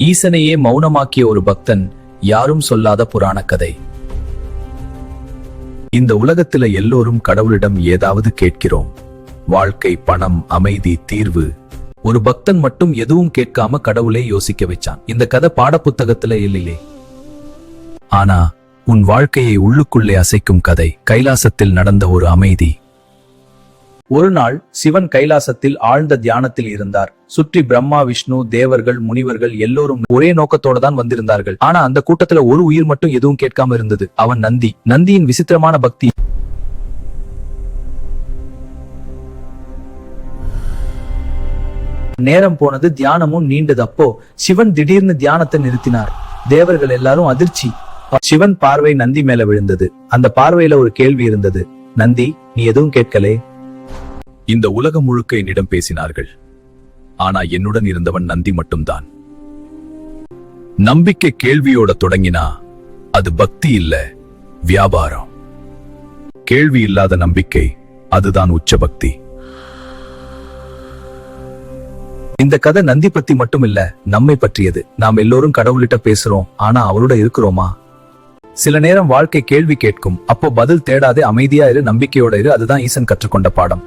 ஈசனையே மௌனமாக்கிய ஒரு பக்தன் யாரும் சொல்லாத புராண கதை. இந்த உலகத்துல எல்லோரும் கடவுளிடம் ஏதாவது கேட்கிறோம். வாழ்க்கை பணம் அமைதி தீர்வு. ஒரு பக்தன் மட்டும் எதுவும் கேட்காம கடவுளே யோசிக்க வச்சான். இந்த கதை பாடப்புத்தகத்துல இல்லையே ஆனா உன் வாழ்க்கையை உள்ளுக்குள்ளே அசைக்கும் கதை கைலாசத்தில் நடந்த ஒரு அமைதி. ஒரு நாள் சிவன் கைலாசத்தில் ஆழ்ந்த தியானத்தில் இருந்தார். சுற்றி பிரம்மா விஷ்ணு தேவர்கள் முனிவர்கள் எல்லோரும் ஒரே நோக்கத்தோட தான் வந்திருந்தார்கள். ஆனா அந்த கூட்டத்துல ஒரு உயிர் மட்டும் எதுவும் கேட்காம இருந்தது. அவன் நந்தி. நந்தியின் விசித்திரமான பக்தி. நேரம் போனது தியானமும் நீண்டது. அப்போ சிவன் திடீர்னு தியானத்தை நிறுத்தினார். தேவர்கள் எல்லாரும் அதிர்ச்சி. சிவன் பார்வை நந்தி மேல விழுந்தது. அந்த பார்வையில ஒரு கேள்வி இருந்தது. நந்தி நீ எதுவும் கேட்கலே? இந்த உலகம் முழுக்க என்னிடம் பேசினார்கள். ஆனா என்னுடன் இருந்தவன் நந்தி மட்டும்தான். நம்பிக்கை கேள்வியோட தொடங்கினா அது பக்தி இல்ல வியாபாரம். கேள்வி இல்லாத நம்பிக்கை அதுதான் உச்ச பக்தி. இந்த கதை நந்தி பத்தி மட்டும் இல்ல நம்மை பற்றியது. நாம் எல்லோரும் கடவுள்கிட்ட பேசுறோம் ஆனா அவரோட இருக்கிறோமா? சில நேரம் வாழ்க்கை கேள்வி கேட்கும் அப்போ பதில் தேடாதே அமைதியா இரு நம்பிக்கையோட இரு அதுதான் ஈசன் கற்றுக்கொண்ட பாடம்.